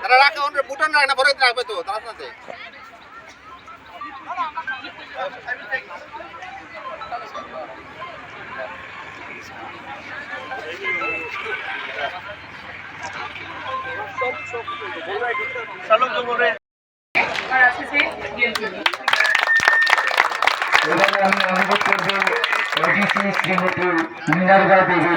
তারা রাখে রাখে না ভরে রাখবে তো তারা সাথে এবারে আমি অনুরোধ করব এডিসি শ্রীমতী দেবী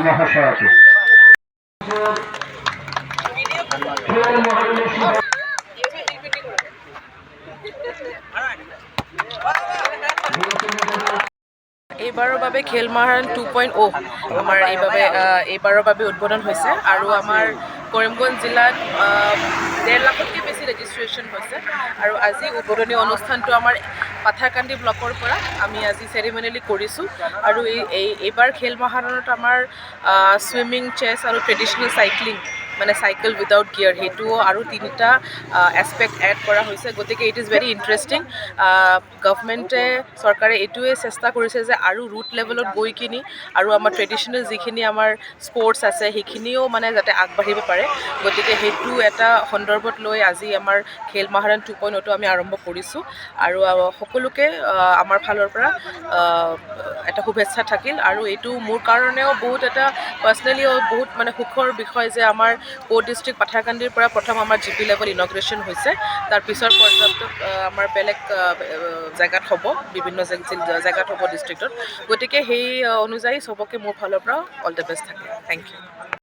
এইবাৰৰ বাবে খেল মহাৰণ টু পইণ্ট অ' আমাৰ এইবাবে এইবাৰৰ বাবে উদ্বোধন হৈছে আৰু আমাৰ কৰিমগঞ্জ জিলাত ডেৰ লাখতকৈ বেছি ৰেজিষ্ট্ৰেশ্যন হৈছে আৰু আজি উদ্বোধনী অনুষ্ঠানটো আমাৰ পাথাৰকান্দি ব্লকৰ পৰা আমি আজি চেৰিমনিয়েলি কৰিছোঁ। আৰু এই- এইবাৰ খেল মহাৰণত আমাৰ চুইমিং চেছ আৰু ট্ৰেডিশ্যনেল চাইক্লিং মানে চাইকেল উইদাউট গিয়াৰ সেইটোও আৰু তিনিটা এছপেক্ট এড কৰা হৈছে গতিকে ইট ইজ ভেৰি ইণ্টাৰেষ্টিং গভমেণ্টে চৰকাৰে এইটোৱে চেষ্টা কৰিছে যে আৰু ৰুট লেভেলত গৈ কিনি। আৰু আমাৰ ট্ৰেডিশ্যনেল যিখিনি আমাৰ স্পৰ্টছ আছে, সেইখিনিও মানে যাতে আগবাঢ়িব পাৰে। গতিকে সেইটো এটা সন্দৰ্ভত লৈ আজি আমাৰ খেল মহাৰণ টু পইণ্ট অ'টো আমি আৰম্ভ কৰিছোঁ। আৰু সকলোকে আমাৰ ফালৰ পৰা এটা শুভেচ্ছা থাকিল আৰু এইটো মোৰ কাৰণেও বহুত এটা পাৰ্চনেলি বহুত মানে সুখৰ বিষয় যে আমাৰ ক'ত ডিষ্ট্ৰিক্ট পাঠাকান্দিৰ পৰা প্ৰথম আমাৰ জি পি লেভেল ইনগ্ৰেশ্যন হৈছে। তাৰ পিছৰ পৰ্যায়ত আমাৰ বেলেগ জেগাত হ'ব, বিভিন্ন জেগাত হ'ব ডিষ্ট্ৰিক্টত গতিকে সেই অনুযায়ী চবকে মোৰ ফালৰ পৰা অল দ্য বেষ্ট থাকে। Thank you